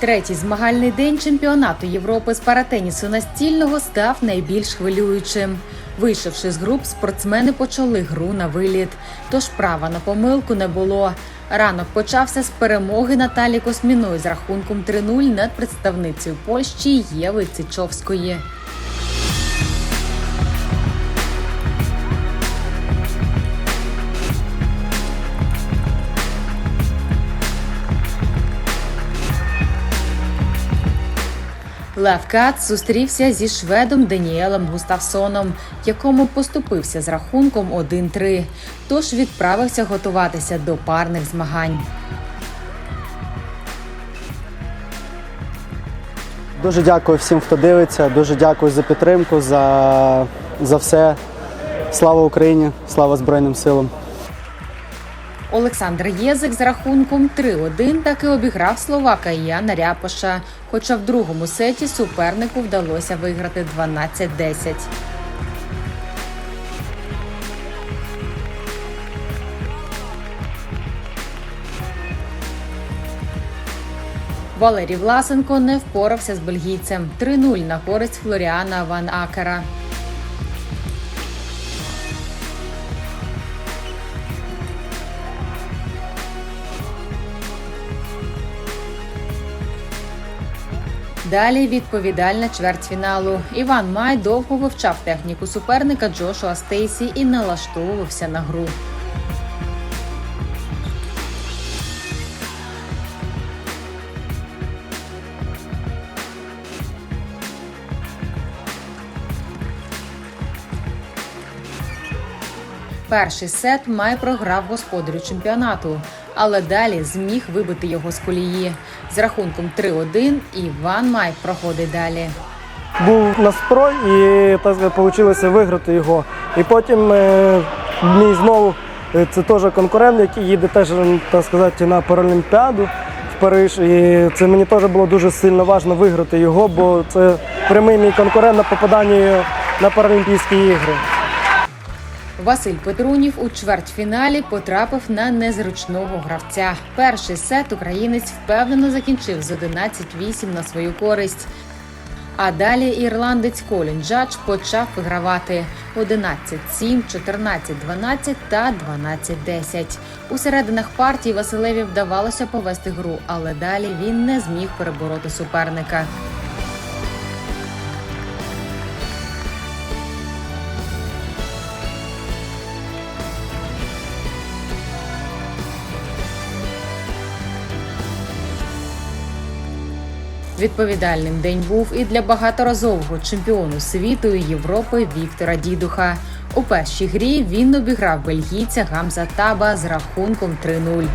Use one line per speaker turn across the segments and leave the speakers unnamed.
Третій змагальний день чемпіонату Європи з паратенісу настільного став найбільш хвилюючим. Вийшовши з груп, спортсмени почали гру на виліт. Тож права на помилку не було. Ранок почався з перемоги Наталі Косміної з рахунком 3-0 над представницею Польщі Єви Цичовської. Лев Кац зустрівся зі шведом Даніелем Густавсоном, якому поступився з рахунком 1-3. Тож відправився готуватися до парних змагань.
Дуже дякую всім, хто дивиться. Дуже дякую за підтримку, за, за все. Слава Україні, слава Збройним силам.
Олександр Єзик з рахунком 3-1 таки обіграв словака Яна Ряпоша. Хоча в другому сеті супернику вдалося виграти 12-10. Валерій Власенко не впорався з бельгійцем 3-0 на користь Флоріана Ван Акера. Далі відповідальна чвертьфіналу. Іван Май довго вивчав техніку суперника Джошуа Стейсі і налаштовувався на гру. Перший сет Май програв господарю чемпіонату, але далі зміг вибити його з колії. З рахунком 3-1 Іван Май проходить далі.
був настрой і так вийшло виграти його. І потім е, мій знову е, це теж конкурент, який їде теж так сказати, на Паралімпіаду в Париж. І це мені теж було дуже сильно важливо виграти його, бо це прямий мій конкурент на попаданні на Паралімпійські ігри.
Василь Петрунів у чвертьфіналі потрапив на незручного гравця. Перший сет українець впевнено закінчив з 11-8 на свою користь. А далі ірландець Колін Джадж почав вигравати 11-7, 14-12 та 12-10. У серединах партії Василеві вдавалося повести гру, але далі він не зміг перебороти суперника. Відповідальним день був і для багаторазового чемпіону світу і Європи Віктора Дідуха. У першій грі він обіграв бельгійця Гамза Таба з рахунком 3-0.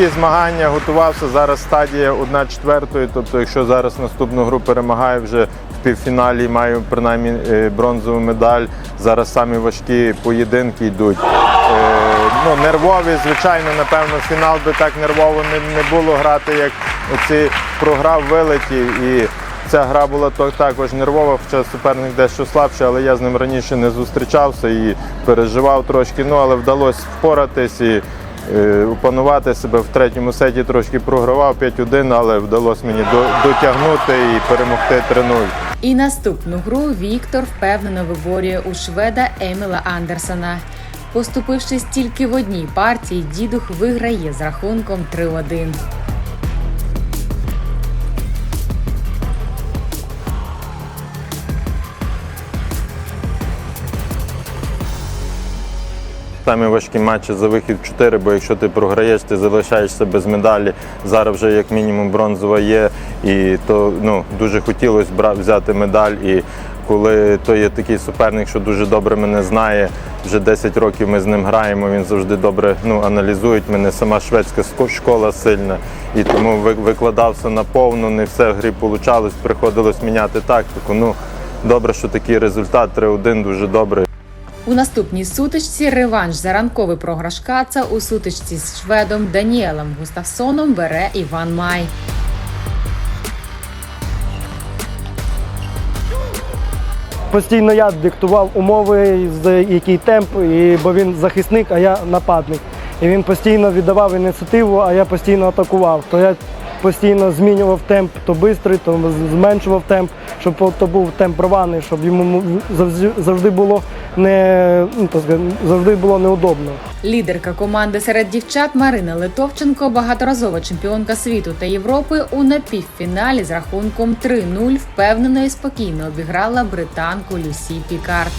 Важкі змагання готувався. Зараз стадія 1 четвертої. Тобто, якщо зараз наступну гру перемагаю вже в півфіналі, маю принаймні е, бронзову медаль. Зараз самі важкі поєдинки йдуть. Е, Ну, нервові, звичайно, напевно, фінал би так нервово не, не було грати, як оці програв вилетів. І ця гра була також нервова, хоча суперник дещо слабший, але я з ним раніше не зустрічався і переживав трошки. Ну, але вдалося впоратись і опанувати себе в третьому сеті трошки програвав 5-1, але вдалося мені дотягнути і перемогти 3-0.
І наступну гру Віктор впевнено виборює у шведа Еміла Андерсона. Поступившись тільки в одній партії, дідух виграє з рахунком 3-1.
Самі важкі матчі за вихід 4, бо якщо ти програєш, ти залишаєшся без медалі. Зараз вже як мінімум бронзова є, і то ну, дуже хотілося взяти медаль. І коли то є такий суперник, що дуже добре мене знає, вже 10 років ми з ним граємо, він завжди добре ну, аналізує мене. Сама шведська школа сильна, і тому викладався на повну, не все в грі вийшло, приходилось міняти тактику. Ну, добре, що такий результат 3-1, дуже добре.
У наступній сутичці реванш за ранковий програш Каца у сутичці з шведом Даніелем Густавсоном бере Іван Май.
постійно я диктував умови, який темп, і, бо він захисник, а я нападник. І він постійно віддавав ініціативу, а я постійно атакував. То я постійно змінював темп, то швидкий, то зменшував темп, щоб то був темп рваний, щоб йому завжди- було не ну, завжди було неудобно.
Лідерка команди серед дівчат Марина Литовченко, багаторазова чемпіонка світу та Європи, у напівфіналі з рахунком 3-0 впевнено і спокійно обіграла британку Люсі Пікард.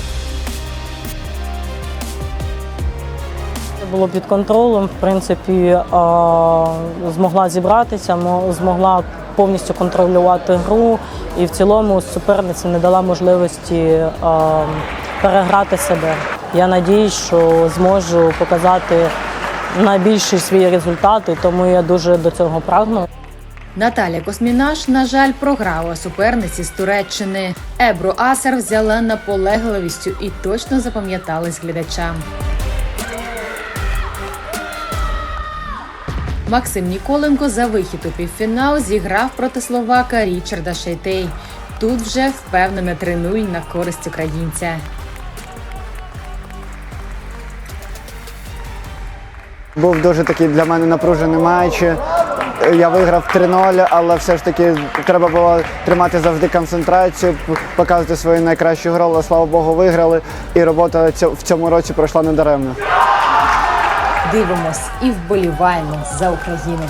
Було під контролем, в принципі, змогла зібратися, мо- змогла повністю контролювати гру і в цілому суперниця не дала можливості переграти себе. Я надіюсь, що зможу показати найбільший свій результат, і тому я дуже до цього прагну.
Наталя Космінаш, на жаль, програла суперниці з Туреччини. Ебру Асер взяла наполегливістю і точно запам'яталась глядачам. Максим Ніколенко за вихід у півфінал зіграв проти словака Річарда Шейтей. Тут вже впевнене 3-0 на користь українця.
Був дуже такий для мене напружений матч. Я виграв 3-0, але все ж таки треба було тримати завжди концентрацію, показувати свою найкращу гру, але слава Богу, виграли. І робота в цьому році пройшла недаремно.
Дивимось і вболіваємо за Україну.